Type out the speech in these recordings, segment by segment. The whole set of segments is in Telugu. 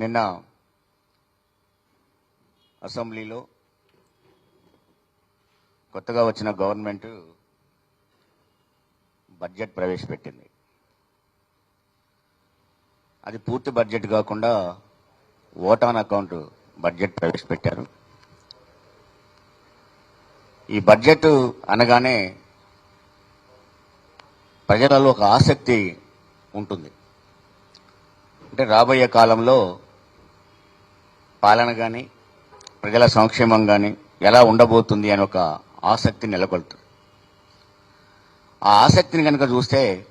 నిన్న అసెంబ్లీలో కొత్తగా వచ్చిన గవర్నమెంట్ బడ్జెట్ ప్రవేశపెట్టింది. అది పూర్తి బడ్జెట్ కాకుండా ఓటాన్ అకౌంట్ బడ్జెట్ ప్రవేశపెట్టారు. ఈ బడ్జెట్ అనగానే ప్రజలలో ఒక ఆసక్తి ఉంటుంది. అంటే రాబోయే కాలంలో పాలన కానీ ప్రజల సంక్షేమం కానీ ఎలా ఉండబోతుంది అని ఒక ఆసక్తి నెలకొల్తుంది ఆ ఆసక్తిని కనుక చూస్తే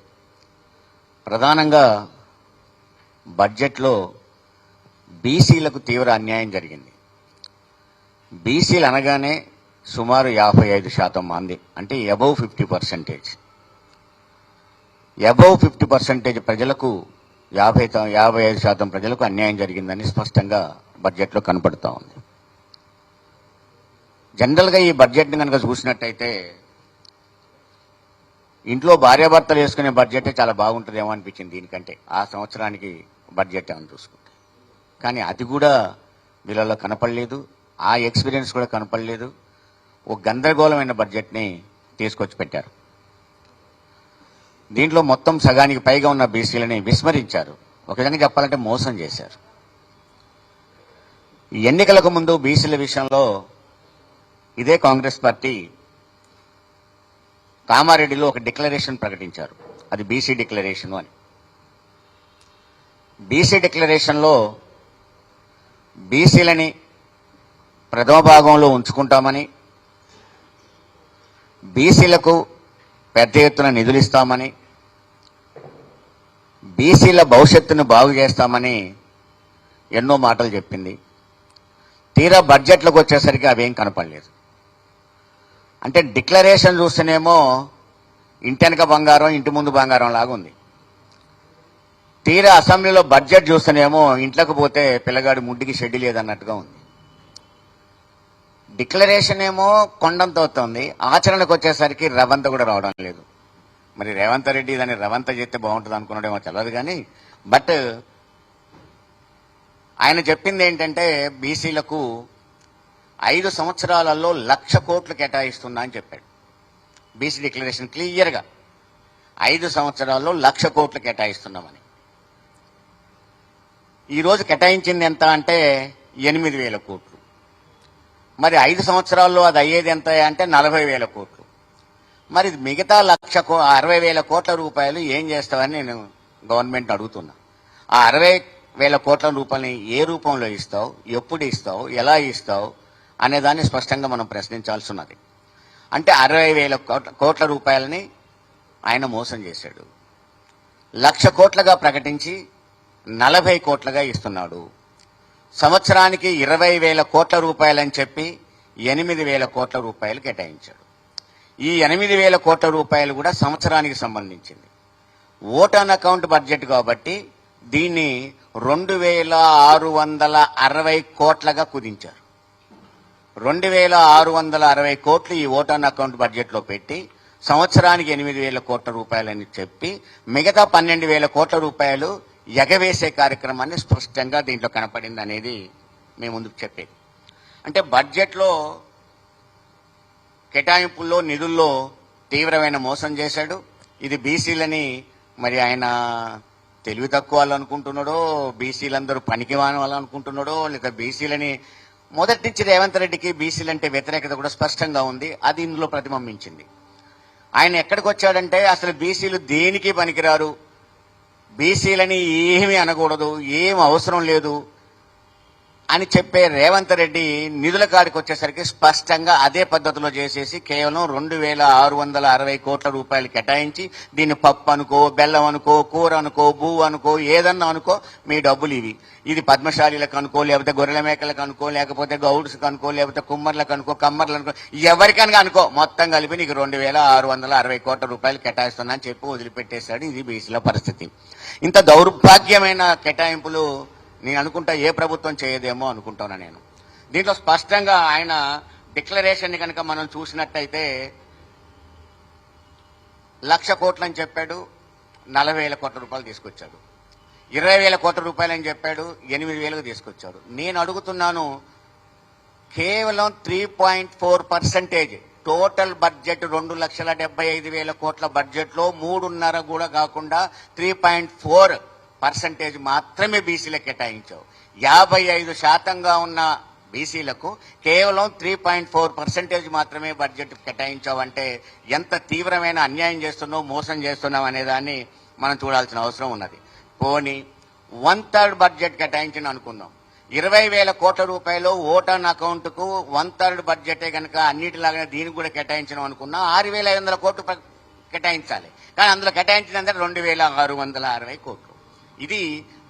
ప్రధానంగా బడ్జెట్లో బీసీలకు తీవ్ర అన్యాయం జరిగింది. బీసీలు అనగానే సుమారు యాభై ఐదు శాతం మంది అంటే above fifty percentage. Above fifty percentage ప్రజలకు యాభై యాభై ఐదు శాతం ప్రజలకు అన్యాయం జరిగిందని స్పష్టంగా బడ్జెట్లో కనపడుతూ ఉంది. జనరల్గా ఈ బడ్జెట్ని కనుక చూసినట్టయితే ఇంట్లో భార్యాభర్తలు వేసుకునే బడ్జెట్ చాలా బాగుంటుందేమో అనిపించింది దీనికంటే. ఆ సంవత్సరానికి బడ్జెట్ అని చూసుకుంటే. కానీ అది కూడా వీళ్ళలో కనపడలేదు. ఆ ఎక్స్పీరియన్స్ కూడా కనపడలేదు. ఒక గందరగోళమైన బడ్జెట్ని తీసుకొచ్చి పెట్టారు. దీంట్లో మొత్తం సగానికి పైగా ఉన్న బీసీలని విస్మరించారు. ఒక చెప్పాలంటే మోసం చేశారు. ఎన్నికలకు ముందు బీసీల విషయంలో ఇదే కాంగ్రెస్ పార్టీ కామారెడ్డిలో ఒక డిక్లరేషన్ ప్రకటించారు. అది బీసీ డిక్లరేషన్ అని. బీసీ డిక్లరేషన్లో బీసీలని ప్రథమ భాగంలో ఉంచుకుంటామని బీసీలకు పెద్ద ఎత్తున నిధులు ఇస్తామని బీసీల భవిష్యత్తును బాగు చేస్తామని ఎన్నో మాటలు చెప్పింది. తీరా బడ్జెట్లకు వచ్చేసరికి అవేం కనపడలేదు. అంటే డిక్లరేషన్ చూస్తేనేమో ఇంటెనక బంగారం ఇంటి ముందు బంగారం లాగా ఉంది. తీరా అసెంబ్లీలో బడ్జెట్ చూస్తేనేమో ఇంట్లోకి పోతే పిల్లగాడి ముడ్డికి షెడ్ లేదన్నట్టుగా ఉంది. డిక్లరేషన్ ఏమో కొండంత అవుతుంది. ఆచరణకు వచ్చేసరికి రవంత కూడా రావడం లేదు. మరి రేవంత్ రెడ్డి దాన్ని రవంత చేస్తే బాగుంటుంది అనుకున్నాడేమో తెలియదు కానీ బట్ ఆయన చెప్పింది ఏంటంటే బీసీలకు ఐదు సంవత్సరాలలో లక్ష కోట్లు కేటాయిస్తున్నా అని చెప్పాడు. బీసీ డిక్లరేషన్ క్లియర్గా ఐదు సంవత్సరాల్లో లక్ష కోట్లు కేటాయిస్తున్నామని. ఈరోజు కేటాయించింది ఎంత అంటే ఎనిమిది వేల కోట్లు. మరి ఐదు సంవత్సరాల్లో అది అయ్యేది ఎంత అంటే నలభై వేల కోట్లు. మరి మిగతా లక్ష కో అరవై వేల కోట్ల రూపాయలు ఏం చేస్తావని నేను గవర్నమెంట్ అడుగుతున్నా. ఆ అరవై వేల కోట్ల రూపాయలని ఏ రూపంలో ఇస్తావు ఎప్పుడు ఇస్తావు ఎలా ఇస్తావు అనేదాన్ని స్పష్టంగా మనం ప్రశ్నించాల్సి ఉన్నది. అంటే అరవై వేల కోట్ల- కోట్ల రూపాయలని ఆయన మోసం చేశాడు. లక్ష కోట్లుగా ప్రకటించి నలభై కోట్లుగా ఇస్తున్నాడు. సంవత్సరానికి ఇరవై వేల కోట్ల రూపాయలని చెప్పి ఎనిమిది వేల కోట్ల రూపాయలు కేటాయించాడు. ఈ ఎనిమిది వేల కోట్ల రూపాయలు కూడా సంవత్సరానికి సంబంధించింది. ఓట్ అకౌంట్ బడ్జెట్ కాబట్టి దీన్ని రెండు వేల ఆరు వందల అరవై కోట్లగా కుదించారు. రెండు వేల ఆరు వందల అరవై కోట్లు ఈ ఓటాన్ అకౌంట్ బడ్జెట్లో పెట్టి సంవత్సరానికి ఎనిమిది వేల కోట్ల రూపాయలని చెప్పి మిగతా పన్నెండు వేల కోట్ల రూపాయలు ఎగవేసే కార్యక్రమాన్ని స్పష్టంగా దీంట్లో కనపడింది అనేది మేము ముందుకు చెప్పేది. అంటే బడ్జెట్లో కేటాయింపుల్లో నిధుల్లో తీవ్రమైన మోసం చేశాడు. ఇది బీసీలని మరి ఆయన తెలివి తక్కువ వాళ్ళు అనుకుంటున్నాడో బీసీలందరూ పనికి వాళ్ళు అనుకుంటున్నాడో లేక బీసీలని మొదటి నుంచి రేవంత్ రెడ్డికి బీసీలంటే వ్యతిరేకత కూడా స్పష్టంగా ఉంది. అది ఇందులో ప్రతిబింబించింది. ఆయన ఎక్కడికి వచ్చాడంటే అసలు బీసీలు దేనికి పనికిరారు? బీసీలని ఏమీ అనకూడదు ఏం అవసరం లేదు. అని చెప్పే రేవంత్ రెడ్డి నిధుల కాడికి వచ్చేసరికి స్పష్టంగా అదే పద్ధతిలో చేసేసి కేవలం రెండు వేల ఆరు వందల అరవై కోట్ల రూపాయలు కేటాయించి దీన్ని పప్పు అనుకో బెల్లం అనుకో కూర అనుకో భూ అనుకో ఏదన్నా అనుకో మీ డబ్బులు ఇవి. ఇది పద్మశాలీలకు అనుకో లేకపోతే గొర్రెల మేకలకు అనుకో లేకపోతే గౌడ్స్కి అనుకో లేకపోతే కుమ్మర్లకు అనుకో కమ్మర్లు అనుకో ఎవరికనగా అనుకో మొత్తం కలిపి నీకు రెండు వేల ఆరు వందల అరవై కోట్ల రూపాయలు కేటాయిస్తున్నా అని చెప్పి వదిలిపెట్టేశాడు ఇది బీసీల పరిస్థితి. ఇంత దౌర్భాగ్యమైన కేటాయింపులు నేను అనుకుంటా ఏ ప్రభుత్వం చేయదేమో అనుకుంటున్నా నేను. దీంట్లో స్పష్టంగా ఆయన డిక్లరేషన్ కనుక మనం చూసినట్టయితే లక్ష కోట్లని చెప్పాడు నలభై వేల కోట్ల రూపాయలు తీసుకొచ్చాడు. ఇరవై వేల కోట్ల రూపాయలని చెప్పాడు ఎనిమిది వేలకు తీసుకొచ్చాడు. నేను అడుగుతున్నాను కేవలం three point four percentage total budget రెండు లక్షల డెబ్బై ఐదు వేల కోట్ల బడ్జెట్లో మూడున్నర కూడా కాకుండా త్రీ పాయింట్ ఫోర్ పర్సెంటేజ్ మాత్రమే బీసీలకు కేటాయించావు. యాభై ఐదు శాతంగా ఉన్న బీసీలకు కేవలం త్రీ పాయింట్ ఫోర్ పర్సెంటేజ్ మాత్రమే బడ్జెట్ కేటాయించావంటే ఎంత తీవ్రమైన అన్యాయం చేస్తున్నావు మోసం చేస్తున్నావు అనే దాన్ని మనం చూడాల్సిన అవసరం ఉన్నది. పోని వన్ థర్డ్ బడ్జెట్ కేటాయించిన అనుకుందాం. ఇరవై వేల కోట్ల రూపాయలు ఓటాన్ అకౌంట్కు వన్ థర్డ్ బడ్జెటే కనుక అన్నిటిలాగానే దీనికి కూడా కేటాయించడం అనుకున్నా ఆరు వేల ఐదు వందల కోట్లు కేటాయించాలి. కానీ అందులో కేటాయించినందుకు రెండు వేల ఆరు వందల అరవై కోట్లు. ఇది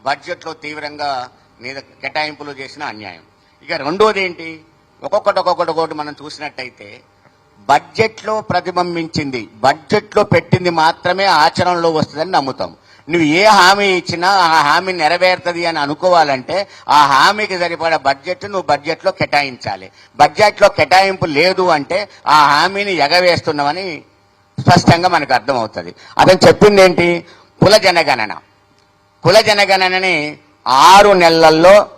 బడ్జెట్లో తీవ్రంగా మీద కేటాయింపులు చేసిన అన్యాయం. ఇక రెండోది ఏంటి ఒక్కొక్కటి ఒక్కొక్కటి ఒకటి మనం చూసినట్టయితే బడ్జెట్లో ప్రతిబింబించింది బడ్జెట్లో పెట్టింది మాత్రమే ఆచరణలో వస్తుందని నమ్ముతాం. నువ్వు ఏ హామీ ఇచ్చినా ఆ హామీ నెరవేరుతుంది అని అనుకోవాలంటే ఆ హామీకి సరిపడా బడ్జెట్ నువ్వు బడ్జెట్లో కేటాయించాలి. బడ్జెట్లో కేటాయింపు లేదు అంటే ఆ హామీని ఎగవేస్తున్నావని స్పష్టంగా మనకు అర్థమవుతుంది. అతను చెప్పింది ఏంటి కుల జనగణన. కుల జనగణనని ఆరు నెలల్లో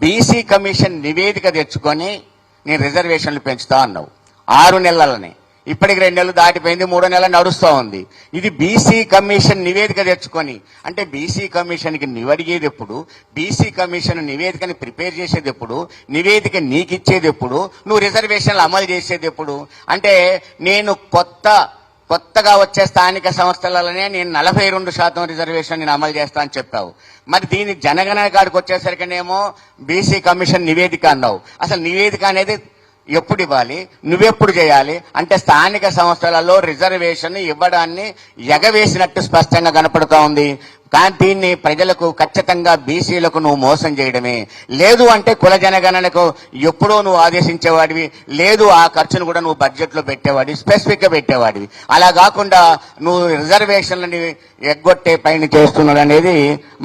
బీసీ కమిషన్ నివేదిక తెచ్చుకొని నేను రిజర్వేషన్లు పెంచుతా అన్నావు. ఆరు నెలలని. ఇప్పటికి రెండు నెలలు దాటిపోయింది మూడో నెల నడుస్తూ ఉంది. ఇది బీసీ కమిషన్ నివేదిక తెచ్చుకొని. అంటే బీసీ కమిషన్కి నివడిగేది ఎప్పుడు? బీసీ కమిషన్ నివేదికని ప్రిపేర్ చేసేది ఎప్పుడు? నివేదిక నీకు ఇచ్చేది ఎప్పుడు? నువ్వు రిజర్వేషన్లు అమలు చేసేది ఎప్పుడు? అంటే నేను కొత్త కొత్తగా వచ్చే స్థానిక సంస్థలలోనే నేను నలభై రెండు శాతం రిజర్వేషన్ నేను అమలు చేస్తా అని చెప్పావు. మరి దీని జనగణన కాడికి వచ్చేసరికినేమో బీసీ కమిషన్ నివేదిక అన్నావు. అసలు నివేదిక అనేది ఎప్పుడు ఇవ్వాలి? నువ్వెప్పుడు చేయాలి? అంటే స్థానిక సంస్థలలో రిజర్వేషన్ ఇవ్వడాన్ని ఎగవేసినట్టు స్పష్టంగా కనపడుతూ ఉంది. కానీ దీన్ని ప్రజలకు ఖచ్చితంగా బీసీలకు నువ్వు మోసం చేయడమే. లేదు అంటే కుల జనగణనకు ఎప్పుడో నువ్వు ఆదేశించేవాడివి. లేదు ఆ ఖర్చును కూడా నువ్వు బడ్జెట్లో పెట్టేవాడివి స్పెసిఫిక్గా పెట్టేవాడివి. అలా కాకుండా నువ్వు రిజర్వేషన్లని ఎగ్గొట్టే పైన చేస్తున్నాడు అనేది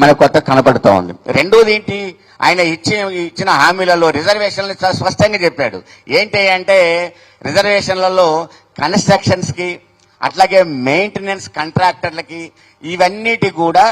మనకు కొత్త కనపడుతూ ఉంది. రెండోది ఏంటి? ఆయన ఇచ్చి ఇచ్చిన హామీలలో రిజర్వేషన్లు చాలా స్పష్టంగా చెప్పాడు. ఏంటి అంటే రిజర్వేషన్లలో కన్స్ట్రక్షన్స్కి అట్లాగే మెయింటెనెన్స్ కాంట్రాక్టర్లకి ఇవన్నిటి కూడా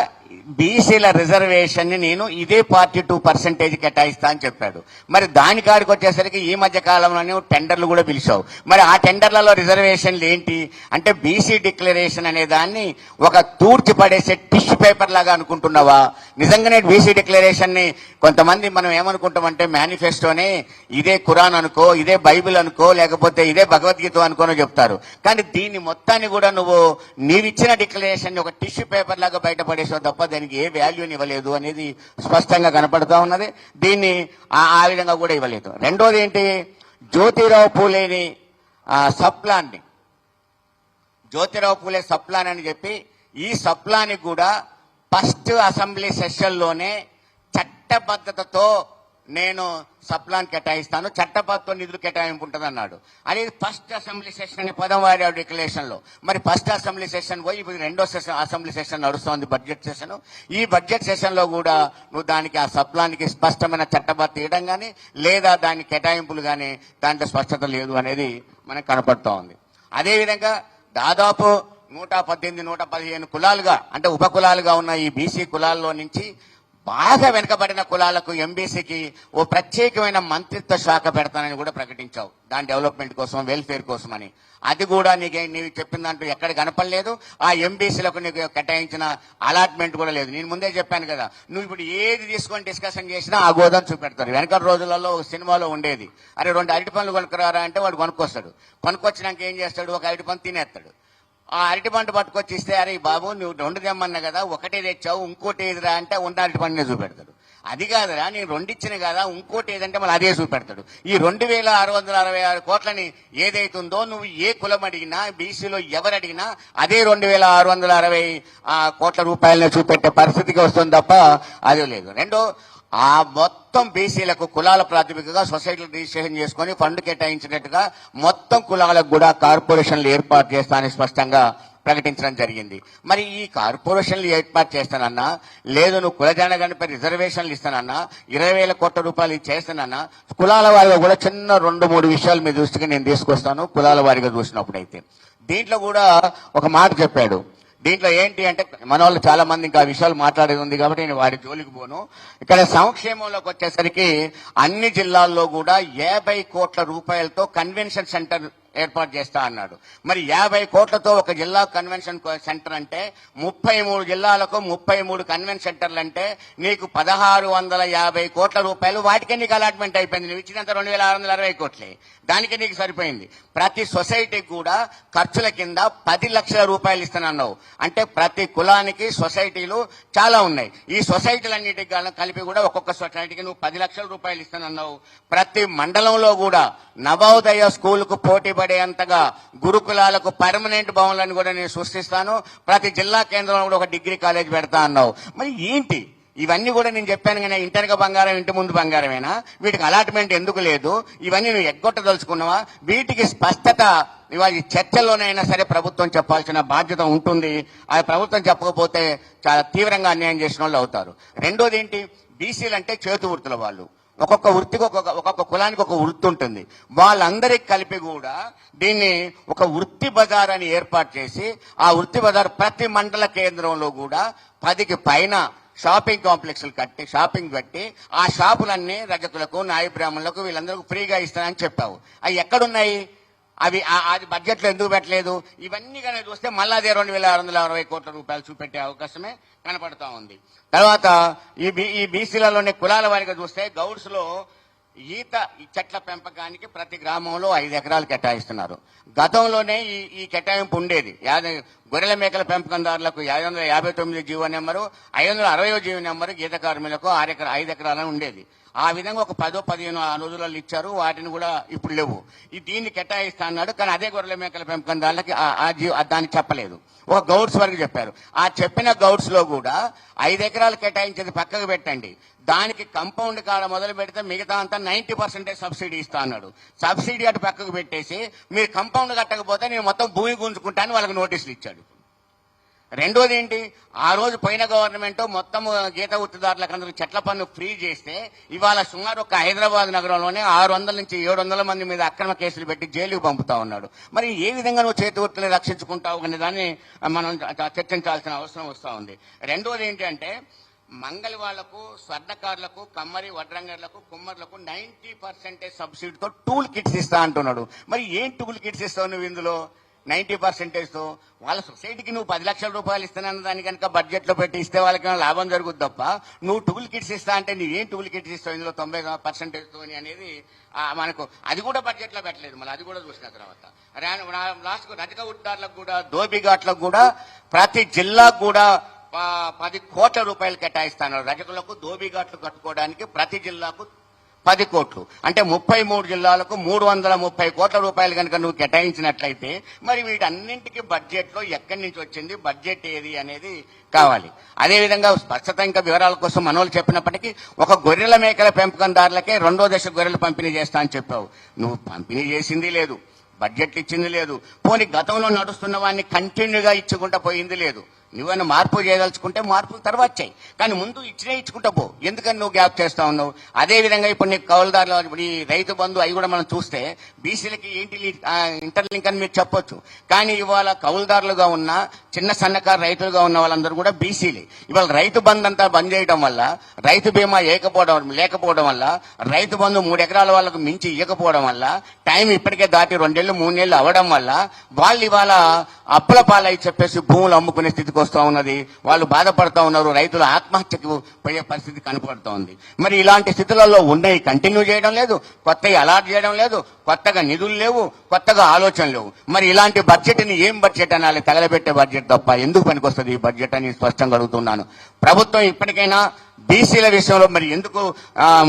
బీసీల రిజర్వేషన్ని నేను ఇదే పార్టీ టూ పర్సెంటేజ్ కేటాయిస్తా అని చెప్పాడు. మరి దాని కాడికి వచ్చేసరికి ఈ మధ్య కాలంలోనే టెండర్లు కూడా పిలిచావు. మరి ఆ టెండర్లలో రిజర్వేషన్లు ఏంటి? అంటే బీసీ డిక్లరేషన్ అనే దాన్ని ఒక తూర్చి పడేసే టిష్యూ పేపర్ లాగా అనుకుంటున్నావా? నిజంగానే బీసీ డిక్లరేషన్ని కొంతమంది మనం ఏమనుకుంటామంటే మేనిఫెస్టోనే ఇదే ఖురాన్ అనుకో ఇదే బైబిల్ అనుకో లేకపోతే ఇదే భగవద్గీత అనుకోనో చెప్తారు. కానీ దీన్ని మొత్తాన్ని కూడా నువ్వు నీవిచ్చిన డిక్లరేషన్ ఒక టిష్యూ పేపర్ లాగా బయటపడేసావు తప్ప దానికి ఏ వాల్యూని ఇవ్వలేదు అనేది స్పష్టంగా కనపడుతూ ఉన్నది. దీన్ని ఆ విధంగా కూడా ఇవ్వలేదు. రెండోది ఏంటి? జ్యోతిరావు పూలేని సప్లాన్ని. జ్యోతిరావు పూలే సప్లాన్ అని చెప్పి ఈ సప్లానికి కూడా ఫస్ట్ అసెంబ్లీ సెషన్లోనే చట్టబద్ధతతో నేను సప్లాన్ కేటాయిస్తాను చట్టపత్వ నిధులు కేటాయింపు ఉంటుంది అన్నాడు అనేది ఫస్ట్ అసెంబ్లీ సెషన్ అనే పదం వాడాడు డిక్లరేషన్లో మరి ఫస్ట్ అసెంబ్లీ సెషన్ పోయి ఇప్పుడు రెండో సెషన్ అసెంబ్లీ సెషన్ నడుస్తోంది బడ్జెట్ సెషన్. ఈ బడ్జెట్ సెషన్లో కూడా నువ్వు దానికి ఆ సప్లానికి స్పష్టమైన చట్టబద్ధ ఇవ్వడం కానీ లేదా దాని కేటాయింపులు కానీ దాంట్లో స్పష్టత లేదు అనేది మనకు కనపడుతూ ఉంది అదేవిధంగా దాదాపు నూట పద్దెనిమిది నూట పదిహేను కులాలుగా అంటే ఉప కులాలుగా ఉన్న ఈ బీసీ కులాల్లో నుంచి బాగా వెనుకబడిన కులాలకు ఎంబీసీకి ఓ ప్రత్యేకమైన మంత్రిత్వ శాఖ పెడతానని కూడా ప్రకటించావు. దాని డెవలప్మెంట్ కోసం వెల్ఫేర్ కోసం అని. అది కూడా నీకు నీవు చెప్పిన దాంట్లో ఎక్కడ కనపడలేదు. ఆ ఎంబీసీలకు నీకు కేటాయించిన అలాట్మెంట్ కూడా లేదు. నేను ముందే చెప్పాను కదా నువ్వు ఇప్పుడు ఏది తీసుకొని డిస్కషన్ చేసినా ఆ గోదాం చూపెడతారు. వెనక రోజులలో ఒక సినిమాలో ఉండేది. అరే రెండు అరటి పనులు కొనుక్కరారా అంటే వాడు కొనుక్కొస్తాడు. కొనుక్కొచ్చినాక ఏం చేస్తాడు? ఒక అరటి పని తినేస్తాడు. ఆ అరటి పండు పట్టుకొచ్చి ఇస్తే అరే బాబు నువ్వు రెండు తెమ్మన్నా కదా ఒకటే తెచ్చావు ఇంకోటి ఏదిరా? అంటే ఉన్న అరటి పండునే చూపెడతాడు. అది కాదురా నేను రెండు ఇచ్చిన కదా ఇంకోటి ఏదంటే మళ్ళీ అదే చూపెడతాడు. ఈ రెండు వేల ఆరు వందల అరవై ఆరు కోట్లని ఏదైతుందో నువ్వు ఏ కులం అడిగినా బీసీలో ఎవరు అడిగినా అదే రెండు వేల ఆరు వందల అరవై ఆ, కోట్ల రూపాయలని చూపెట్టే పరిస్థితికి వస్తుంది తప్ప అది లేదు. రెండో ఆ మొత్తం బీసీలకు కులాల ప్రాతిపదికగా సొసైటీలు రిజిస్ట్రేషన్ చేసుకొని ఫండ్ కేటాయించినట్టుగా మొత్తం కులాలకు కూడా కార్పొరేషన్లు ఏర్పాటు చేస్తానని స్పష్టంగా ప్రకటించడం జరిగింది. మరి ఈ కార్పొరేషన్లు ఏర్పాటు చేస్తానన్నా లేదు నువ్వు కులజనగణపై రిజర్వేషన్లు ఇస్తానన్నా ఇరవై వేల కోట్ల రూపాయలు చేస్తానన్నా కులాల వారిగా కూడా చిన్న రెండు మూడు విషయాలు మీ దృష్టికి నేను తీసుకొస్తాను కులాల వారిగా చూసినప్పుడైతే. దీంట్లో కూడా ఒక మాట చెప్పాడు. దీంట్లో ఏంటి అంటే మన వాళ్ళు చాలా మంది ఇంకా విషయాలు మాట్లాడేది ఉంది కాబట్టి నేను వారి జోలికి పోను. ఇక్కడ సంక్షేమంలోకి వచ్చేసరికి అన్ని జిల్లాల్లో కూడా యాభై కోట్ల రూపాయలతో కన్వెన్షన్ సెంటర్ ఏర్పాటు చేస్తా అన్నాడు. మరి యాభై కోట్లతో ఒక జిల్లా కన్వెన్షన్ సెంటర్ అంటే ముప్పై మూడు జిల్లాలకు ముప్పై మూడు కన్వెన్షన్ సెంటర్లు అంటే నీకు పదహారు వందల యాభై కోట్ల రూపాయలు వాటికే నీకు అలాట్మెంట్ అయిపోయింది. నువ్వు ఇచ్చినంత రెండు వేల ఆరు వందల అరవై కోట్లే. దానికి నీకు సరిపోయింది. ప్రతి సొసైటీకి కూడా ఖర్చుల కింద పది లక్షల రూపాయలు ఇస్తానన్నావు. అంటే ప్రతి కులానికి సొసైటీలు చాలా ఉన్నాయి. ఈ సొసైటీలన్నిటికి కలిపి కూడా ఒక్కొక్క సొసైటీకి నువ్వు పది లక్షల రూపాయలు ఇస్తానన్నావు. ప్రతి మండలంలో కూడా నవోదయ స్కూల్కు పోటీ పడేంతగా గురుకులాలకు పర్మనెంట్ భవన్లను కూడా నేను సృష్టిస్తాను. ప్రతి జిల్లా కేంద్రంలో కూడా ఒక డిగ్రీ కాలేజ్ పెడతా అన్నావు. మరి ఏంటి? ఇవన్నీ కూడా నేను చెప్పాను కానీ ఇంటర్గా బంగారం ఇంటి ముందు బంగారమేనా? వీటికి అలాట్మెంట్ ఎందుకు లేదు? ఇవన్నీ నువ్వు ఎగ్గొట్టదలుచుకున్నావా? వీటికి స్పష్టత ఇవాళ ఈ చర్చల్లోనైనా సరే ప్రభుత్వం చెప్పాల్సిన బాధ్యత ఉంటుంది. ఆ ప్రభుత్వం చెప్పకపోతే చాలా తీవ్రంగా అన్యాయం చేసిన వాళ్ళు అవుతారు. రెండోది ఏంటి? బీసీలు అంటే చేతి వృత్తుల వాళ్ళు. ఒక్కొక్క వృత్తికి ఒక్కొక్క ఒక్కొక్క కులానికి ఒక వృత్తి ఉంటుంది. వాళ్ళందరికీ కలిపి కూడా దీన్ని ఒక వృత్తి బజార్ అని ఏర్పాటు చేసి ఆ వృత్తి బజార్ ప్రతి మండల కేంద్రంలో కూడా పదికి పైన షాపింగ్ కాంప్లెక్స్లు కట్టి షాపింగ్ కట్టి ఆ షాపులన్నీ రజకులకు నాయ బ్రాహ్మణులకు వీళ్ళందరికీ ఫ్రీగా ఇస్తానని చెప్పావు. అవి ఎక్కడున్నాయి? అవి అది బడ్జెట్లో ఎందుకు పెట్టలేదు? ఇవన్నీ కనుక చూస్తే మళ్ళా అదే రెండు వేల ఆరు వందల అరవై కోట్ల రూపాయలు చూపెట్టే అవకాశమే కనపడతా ఉంది. తర్వాత ఈ బీ ఈ బీసీలలోని కులాల వారిగా చూస్తే గౌడ్స్లో ఈత ఈ చెట్ల పెంపకానికి ప్రతి గ్రామంలో ఐదు ఎకరాలు కేటాయిస్తున్నారు. గతంలోనే ఈ ఈ కేటాయింపు ఉండేది. గొర్రెల మేకల పెంపకందారులకు ఐదు వందల యాభై తొమ్మిది జీవో నెంబరు ఐదు వందల అరవై జీవో నెంబరు గీత కార్మికులకు ఆరు ఎకరా ఐదు ఎకరాలను ఉండేది. ఆ విధంగా ఒక పదో పదిహేను ఆ రోజులలో ఇచ్చారు. వాటిని కూడా ఇప్పుడు లేవు. ఈ దీన్ని కేటాయిస్తా అన్నాడు కానీ అదే గొర్రెల మేకల పెంపకందారులకి ఆ- జీవ దాన్ని చెప్పలేదు. ఒక గౌడ్స్ వరకు చెప్పారు. ఆ చెప్పిన గౌడ్స్లో కూడా ఐదు ఎకరాలు కేటాయించేది పక్కకు పెట్టండి. దానికి కంపౌండ్ కాడ మొదలు పెడితే మిగతా అంతా నైన్టీ పర్సెంటేజ్ సబ్సిడీ ఇస్తా అన్నాడు సబ్సిడీ అటు పక్కకు పెట్టేసి మీరు కంపౌండ్ కట్టకపోతే నేను మొత్తం భూమి గుంజుకుంటాను వాళ్ళకి నోటీసులు ఇచ్చాడు. రెండోది ఏంటి ఆ రోజు పోయిన గవర్నమెంట్ మొత్తం గీత వృత్తిదారులకు అందరూ చెట్ల పన్ను ఫ్రీ చేస్తే ఇవాళ సుమారు ఒక హైదరాబాద్ నగరంలోనే ఆరు వందల నుంచి ఏడు వందల మంది మీద అక్రమ కేసులు పెట్టి జైలుకు పంపుతా ఉన్నాడు. మరి ఏ విధంగా నువ్వు చేతి వృత్తిని రక్షించుకుంటావు అనే దాన్ని మనం చర్చించాల్సిన అవసరం వస్తూ ఉంది. రెండోది ఏంటంటే మంగళి వాళ్ళకు స్వర్ణకారులకు కమ్మరి వడ్రంగర్లకు కుమ్మర్లకు నైన్టీ పర్సెంటేజ్ సబ్సిడీతో టూల్ కిట్స్ ఇస్తా అంటున్నాడు. మరి ఏం టూల్ కిట్స్ ఇస్తావు నువ్వు ఇందులో? నైన్టీ పర్సెంటేజ్తో వాళ్ళ సొసైటీకి నువ్వు పది లక్షల రూపాయలు ఇస్తానన్న దాని కనుక బడ్జెట్లో పెట్టి ఇస్తే వాళ్ళకి లాభం జరుగుద్ది తప్ప నువ్వు టూల్ కిట్స్ ఇస్తా అంటే నువ్వేం టూల్ కిట్స్ ఇస్తావు ఇందులో తొంభై పర్సెంటేజ్తో అనేది మనకు అది కూడా బడ్జెట్లో పెట్టలేదు. మళ్ళీ అది కూడా చూసిన తర్వాత. లాస్ట్ రజక ఉద్దార్లకు కూడా దోబిఘాట్లకు కూడా ప్రతి జిల్లాకు కూడా ప- పది కోట్ల రూపాయలు కేటాయిస్తాను. రజకులకు దోబిఘాట్లు కట్టుకోవడానికి ప్రతి జిల్లాకు పది కోట్లు. అంటే ముప్పై మూడు జిల్లాలకు మూడు వందల ముప్పై కోట్ల రూపాయలు కనుక నువ్వు కేటాయించినట్లయితే మరి వీటన్నింటికి బడ్జెట్లో ఎక్కడి నుంచి వచ్చింది బడ్జెట్ ఏది అనేది కావాలి. అదేవిధంగా స్పష్టత ఇంకా వివరాల కోసం మనోళ్ళు చెప్పినప్పటికీ ఒక గొర్రెల మేకల పెంపకందారులకే రెండో దశ గొర్రెలు పంపిణీ చేస్తా అని చెప్పావు. నువ్వు పంపిణీ చేసింది లేదు బడ్జెట్ ఇచ్చింది లేదు పోనీ గతంలో నడుస్తున్న వాడిని కంటిన్యూగా ఇచ్చుకుంటా పోయింది లేదు. నువ్వైనా మార్పు చేయదలుచుకుంటే మార్పులు తర్వాత చేయి. కానీ ముందు ఇచ్చినే ఇచ్చుకుంటా పో. ఎందుకని నువ్వు గ్యాప్ చేస్తా ఉన్నావు? అదే విధంగా ఇప్పుడు నీకు కౌలుదారులు ఇప్పుడు ఈ రైతు బంధు అవి కూడా మనం చూస్తే బీసీలకి ఏంటి ఇంటర్లింక్ అని మీరు చెప్పొచ్చు. కానీ ఇవాళ కౌలుదారులుగా ఉన్న చిన్న సన్నకారు రైతులుగా ఉన్న వాళ్ళందరూ కూడా బీసీలే. ఇవాళ రైతు బంధు అంతా బంద్ చేయడం వల్ల రైతు బీమా ఏకపోవడం లేకపోవడం వల్ల రైతు బంధు మూడు ఎకరాల వాళ్ళకు మించి ఇవ్వకపోవడం వల్ల టైం ఇప్పటికే దాటి రెండేళ్ళు మూడు నెలలు అవ్వడం వల్ల వాళ్ళు ఇవాళ అప్పుల పాలై చెప్పేసి భూములు అమ్ముకునే స్థితికి వస్తూ ఉన్నది వాళ్ళు బాధపడతా ఉన్నారు రైతులు ఆత్మహత్యకు పోయే పరిస్థితి కనపడుతోంది మరి ఇలాంటి స్థితులలో ఉన్నాయి కంటిన్యూ చేయడం లేదు కొత్తగా అలాట్ చేయడం లేదు కొత్తగా నిధులు లేవు కొత్తగా ఆలోచన లేవు. మరి ఇలాంటి బడ్జెట్ని ఏం బడ్జెట్ అనాలి? తగలబెట్టే బడ్జెట్ తప్ప ఎందుకు పనికొస్తుంది ఈ బడ్జెట్ అని స్పష్టంగా అడుగుతున్నాను. ప్రభుత్వం ఇప్పటికైనా బీసీల విషయంలో మరి ఎందుకు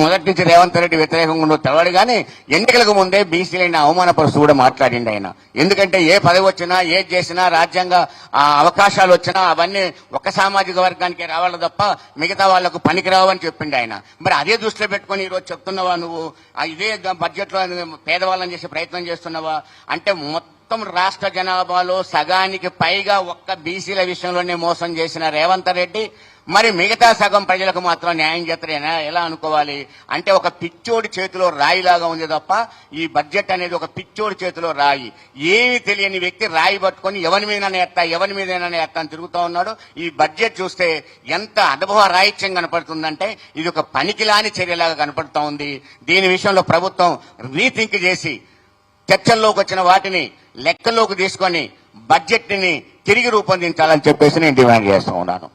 మొదటి నుంచి రేవంత్ రెడ్డి వ్యతిరేకంగా ఉండో తెలవడు కానీ ఎన్నికలకు ముందే బీసీలైన అవమానపరుస్తూ కూడా మాట్లాడిండు ఆయన. ఎందుకంటే ఏ పదవి వచ్చినా ఏది చేసినా రాజ్యాంగ అవకాశాలు వచ్చినా అవన్నీ ఒక సామాజిక వర్గానికి రావాలి తప్ప మిగతా వాళ్ళకు పనికి రావని చెప్పిండు ఆయన. మరి అదే దృష్టిలో పెట్టుకొని ఈరోజు చెప్తున్నావా నువ్వు? ఇదే బడ్జెట్లో పేదవాళ్ళని చేసే ప్రయత్నం చేస్తున్నావా? అంటే మొత్తం మొత్తం రాష్ట్ర జనాభాలో సగానికి పైగా ఒక్క బీసీల విషయంలోనే మోసం చేసిన రేవంత్ రెడ్డి మరి మిగతా సగం ప్రజలకు మాత్రం న్యాయం చేస్తారేనా? ఎలా అనుకోవాలి? అంటే ఒక పిచ్చోడి చేతిలో రాయిలాగా ఉంది తప్ప ఈ బడ్జెట్ అనేది ఒక పిచ్చోడి చేతిలో రాయి. ఏమి తెలియని వ్యక్తి రాయి పట్టుకొని ఎవరి మీద ఎత్తా ఎవరి మీద ఎత్తా అని తిరుగుతూ ఉన్నాడు. ఈ బడ్జెట్ చూస్తే ఎంత అనుభవ రాహిత్యం కనపడుతుందంటే ఇది ఒక పనికిలాని చర్యలాగా కనపడుతూ ఉంది. దీని విషయంలో ప్రభుత్వం రీథింక్ చేసి చర్చల్లోకి వచ్చిన వాటిని లెక్కలోకి తీసుకొని బడ్జెట్ని తిరిగి రూపొందించాలని చెప్పేసి నేను డిమాండ్ చేస్తూ ఉన్నాను.